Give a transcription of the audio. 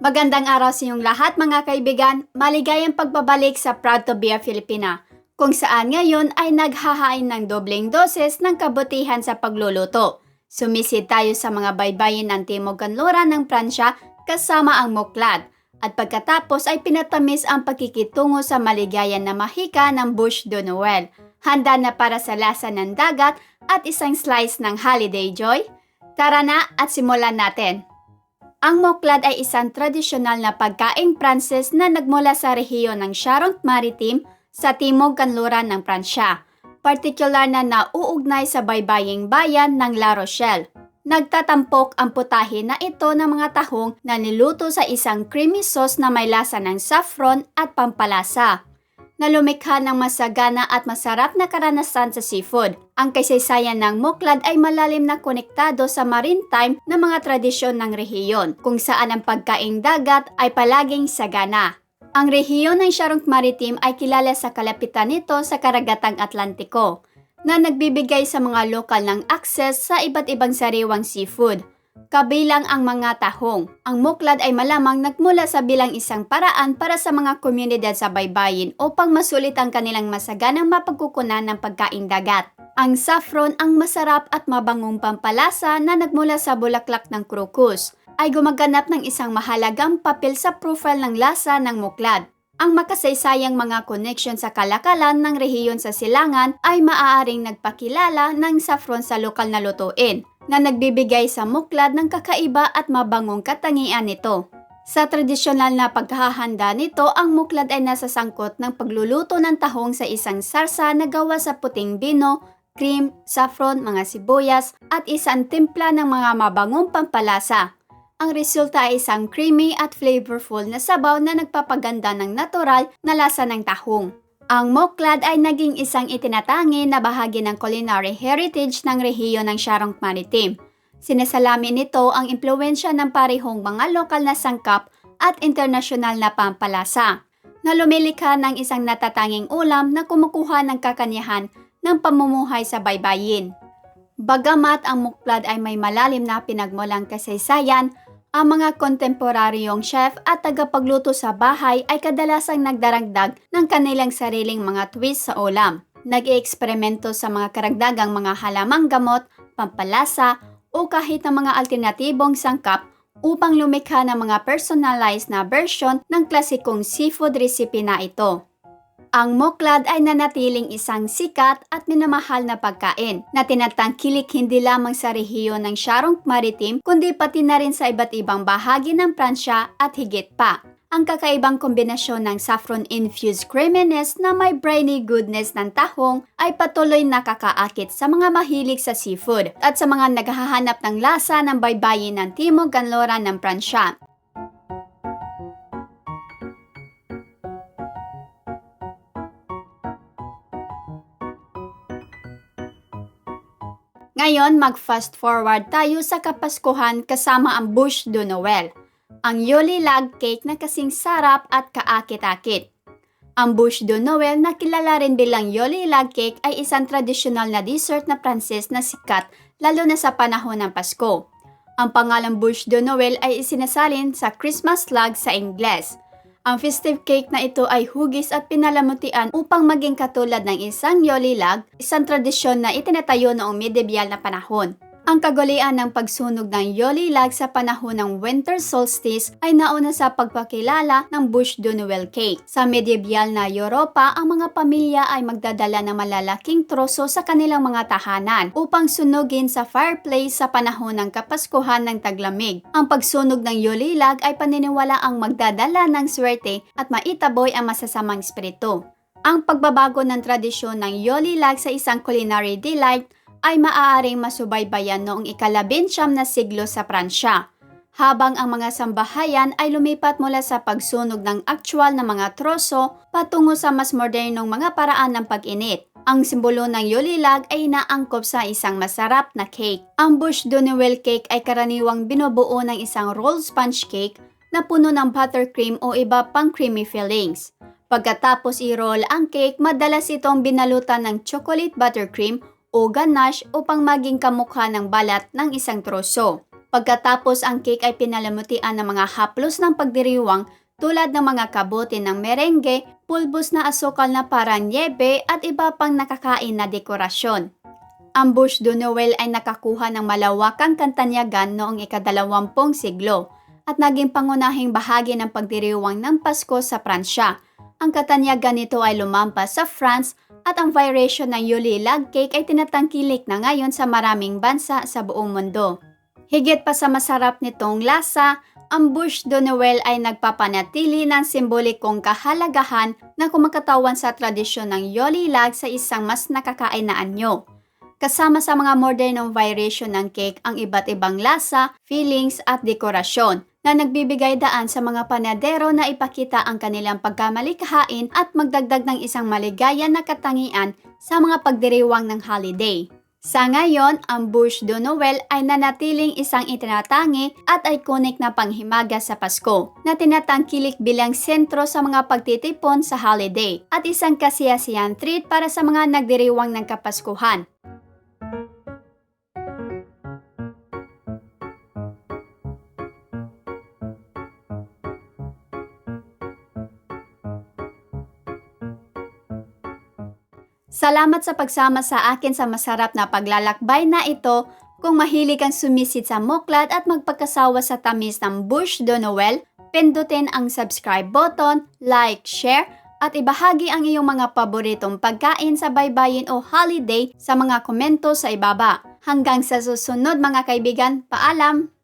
Magandang araw sa inyong lahat mga kaibigan. Maligayang pagbabalik sa Proud to be a Filipina, kung saan ngayon ay naghahain ng dobleng doses ng kabutihan sa pagluluto. Sumisid tayo sa mga baybayin ng Timog Kanluran ng Pransya kasama ang muklad. At pagkatapos ay pinatamis ang pagkikitungo sa maligayan na mahika ng Bush de Noel. Handa na para sa lasa ng dagat at isang slice ng holiday joy? Tara na at simulan natin! Ang moklad ay isang tradisyonal na pagkaing Pranses na nagmula sa rehiyon ng Charente Maritime sa timog kanluran ng Pransya, partikular na nauugnay sa baybaying bayan ng La Rochelle. Nagtatampok ang putahe na ito ng mga tahong na niluto sa isang creamy sauce na may lasa ng saffron at pampalasa na lumikha ng masagana at masarap na karanasan sa seafood. Ang kasaysayan ng Muklad ay malalim na konektado sa maritime na mga tradisyon ng rehiyon, kung saan ang pagkaing dagat ay palaging sagana. Ang rehiyon ng Charente Maritime ay kilala sa kalapitan nito sa karagatang Atlantiko, na nagbibigay sa mga lokal ng access sa iba't ibang sariwang seafood, kabilang ang mga tahong. Ang muklad ay malamang nagmula sa bilang isang paraan para sa mga komunidad sa baybayin upang masulit ang kanilang masaganang mapagkukunan ng pagkain dagat. Ang saffron ang masarap at mabangong pampalasa na nagmula sa bulaklak ng krokus ay gumaganap ng isang mahalagang papel sa profile ng lasa ng muklad. Ang makasaysayang mga connection sa kalakalan ng rehiyon sa silangan ay maaaring nagpakilala ng saffron sa lokal na lutuin na nagbibigay sa muklad ng kakaiba at mabangong katangian nito. Sa tradisyonal na paghahanda nito, ang muklad ay nasasangkot ng pagluluto ng tahong sa isang sarsa na gawa sa puting bino, cream, saffron, mga sibuyas, at isang timpla ng mga mabangong pampalasa. Ang resulta ay isang creamy at flavorful na sabaw na nagpapaganda ng natural na lasa ng tahong. Ang moklad ay naging isang itinatangi na bahagi ng culinary heritage ng rehiyon ng Charente Maritime. Sinasalamin nito ang impluensya ng parehong mga lokal na sangkap at internasyonal na pampalasa, na lumilikha ng isang natatanging ulam na kumukuha ng kakanyahan ng pamumuhay sa baybayin. Bagamat ang muklad ay may malalim na pinagmulang kasaysayan, ang mga kontemporaryong chef at tagapagluto sa bahay ay kadalasang nagdaragdag ng kanilang sariling mga twist sa ulam. Nag-eeksperimento sa mga karagdagang mga halamang gamot, pampalasa, o kahit ng mga alternatibong sangkap upang lumikha ng mga personalized na version ng klasikong seafood recipe na ito. Ang moklad ay nanatiling isang sikat at minamahal na pagkain na tinatangkilik hindi lamang sa rehiyon ng Charente Maritime kundi pati na rin sa iba't ibang bahagi ng Pransya at higit pa. Ang kakaibang kombinasyon ng saffron-infused creaminess na may briny goodness ng tahong ay patuloy nakakaakit sa mga mahilig sa seafood at sa mga naghahanap ng lasa ng baybayin ng Timog Kanloran ng Pransya. Ngayon, mag-fast forward tayo sa Kapaskuhan kasama ang Bush de Noel, ang Yoli Lag Cake na kasing sarap at kaakit-akit. Ang Bush de Noel na kilala rin bilang Yoli Lag Cake ay isang tradisyonal na dessert na Pranses na sikat lalo na sa panahon ng Pasko. Ang pangalang Bush de Noel ay isinasalin sa Christmas log sa Ingles. Ang festive cake na ito ay hugis at pinalamutian upang maging katulad ng isang yolilag, isang tradisyon na itinatayo noong medieval na panahon. Ang kagulian ng pagsunog ng yolilag sa panahon ng winter solstice ay nauna sa pagpakilala ng Bush de Noel cake. Sa medieval na Europa, ang mga pamilya ay magdadala ng malalaking troso sa kanilang mga tahanan upang sunugin sa fireplace sa panahon ng kapaskuhan ng taglamig. Ang pagsunog ng yolilag ay paniniwala ang magdadala ng swerte at maitaboy ang masasamang espiritu. Ang pagbabago ng tradisyon ng yolilag sa isang culinary delight ay maaaring masubaybayan noong ikalabinsyam na siglo sa Pransya, habang ang mga sambahayan ay lumipat mula sa pagsunog ng aktwal na mga troso patungo sa mas modernong mga paraan ng pag-init. Ang simbolo ng Yolilag ay inaangkop sa isang masarap na cake. Ang Bush de Noel cake ay karaniwang binubuo ng isang rolled sponge cake na puno ng buttercream o iba pang creamy fillings. Pagkatapos i-roll ang cake, madalas itong binalutan ng chocolate buttercream o ganache upang maging kamukha ng balat ng isang troso. Pagkatapos ang cake ay pinalamutian ng mga haplos ng pagdiriwang tulad ng mga kabote ng merengue, pulbos na asukal na parang niebe at iba pang nakakain na dekorasyon. Ang Bouche de Noël ay nakakuha ng malawakang kantanyagan noong ikadalawampung siglo at naging pangunahing bahagi ng pagdiriwang ng Pasko sa Pransya. Ang katanyagan nito ay lumampas sa France at ang variation ng Yuli Lag Cake ay tinatangkilik na ngayon sa maraming bansa sa buong mundo. Higit pa sa masarap nitong lasa, ang Bouche de Noël ay nagpapanatili ng simbolikong kahalagahan na kumakatawan sa tradisyon ng Yoli Lag sa isang mas nakakain na anyo. Kasama sa mga modernong variation ng cake ang iba't ibang lasa, fillings at dekorasyon na nagbibigay daan sa mga panadero na ipakita ang kanilang pagkamalikhain at magdagdag ng isang maligaya na katangian sa mga pagdiriwang ng holiday. Sa ngayon, ang Bouche de Noël ay nanatiling isang itinatangi at iconic na panghimaga sa Pasko na tinatangkilik bilang sentro sa mga pagtitipon sa holiday at isang kasiyasiyan treat para sa mga nagdiriwang ng Kapaskuhan. Salamat sa pagsama sa akin sa masarap na paglalakbay na ito. Kung mahilig kang sumisid sa Moklat at magpagkasawa sa tamis ng Bush de Noel, pindutin ang subscribe button, like, share, at ibahagi ang iyong mga paboritong pagkain sa baybayin o holiday sa mga komento sa ibaba. Hanggang sa susunod mga kaibigan, paalam!